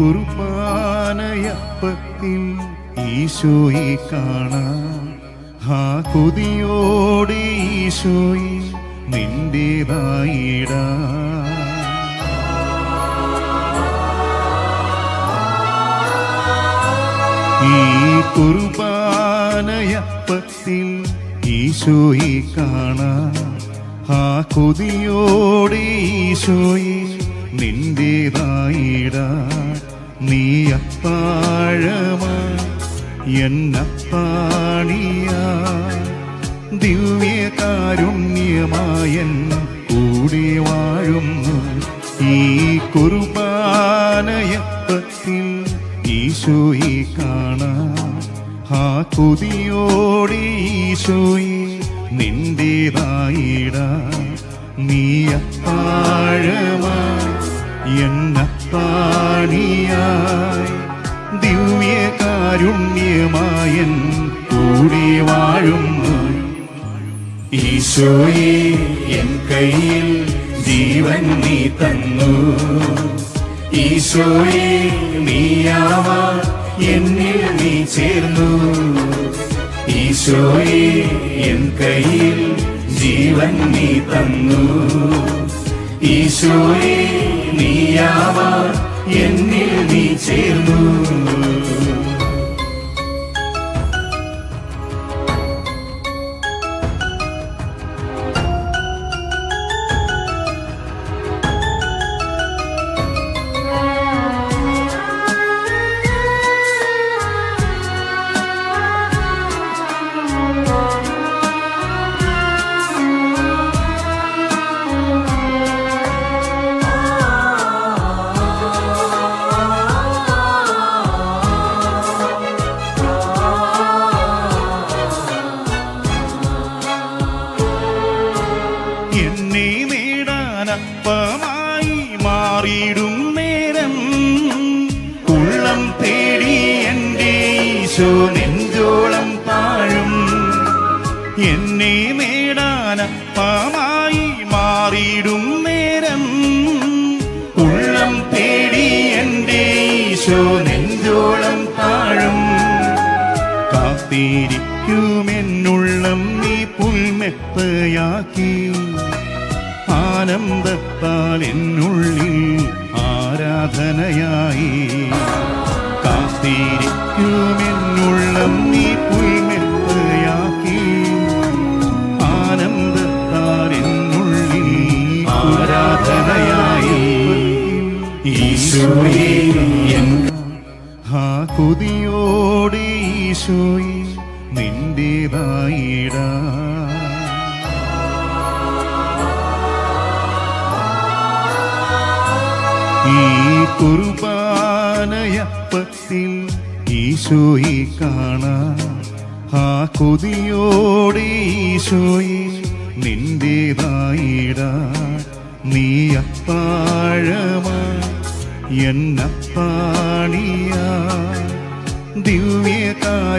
കുർബാനയപ്പത്തിൽ ഈശോയെ കാണാ. ഹാ കൊതിയോടെ ഈശോയി നിന്റേതായിടാ. ഈ കുർബാനയപ്പത്തിൽ ഈശോയെ കാണാ. ആ കൊതിയോടെ ഈശോയി നിന്റേതായിടാ. നീ അത്താഴമാ എന്നപ്പാണിയാ ദിവ്യകാരുണ്യമായൻ കൂടെ വാഴുന്നു. ഈ കുർബാനയപ്പത്തിൽ ഈശോയെ കാണാ. ആ കൊതിയോടെ ഈശോയെ നിന്റേതായിട. നീ അത്താഴമായി ദിവ്യ ദിവ്യകാരുണ്യമായൻ കൂടി വാഴുന്നു ഈശോയെ എൻ കയ്യിൽ ജീവൻ നീ തന്നു. ഈശോയെ നീയാവാ എന്നിൽ നീ ചേർന്നു. ഈശോയെ എൻ കയ്യിൽ ജീവൻ നീ തന്നു. ഈശോയെ എന്നിൽ നീ ചേർന്നു. എന്നെ നേടാനപ്പമായി മാറിയിടും നേരം. ഉള്ളം തേടി എന്റെ ഈശോ നെഞ്ചോളം താഴും. എന്നെ നേടാനപ്പമായി മാറിയിടും നേരം. ഉള്ളം തേടി എന്റെ ഈശോ നെഞ്ചോളം താഴും. കാത്തിരിക്കുമെന്നുള്ളം നീ പുൽമെത്തയാക്കി. ആനന്ദത്താൽ എന്നുള്ളിൽ ആരാധനയായി. കാത്തിരിക്കുമെന്നുള്ളം നീ പുൽമെത്തയാക്കി. ആനന്ദത്താൽ എന്നുള്ളിൽ ആരാധനയായി. ഈശോയെ ആ കൊതിയോടെ ഈശോയെ നിന്റേതായിടാ. ഈ കുർബാനയപ്പത്തിൽ ഈശോയി കാണാൻ ആ കൊതിയോടെ ഈശോയി നിന്റേതായിടാ നീ അപ്പാഴമാ എന്നപ്പാണിയാ ദിവ്യകാരു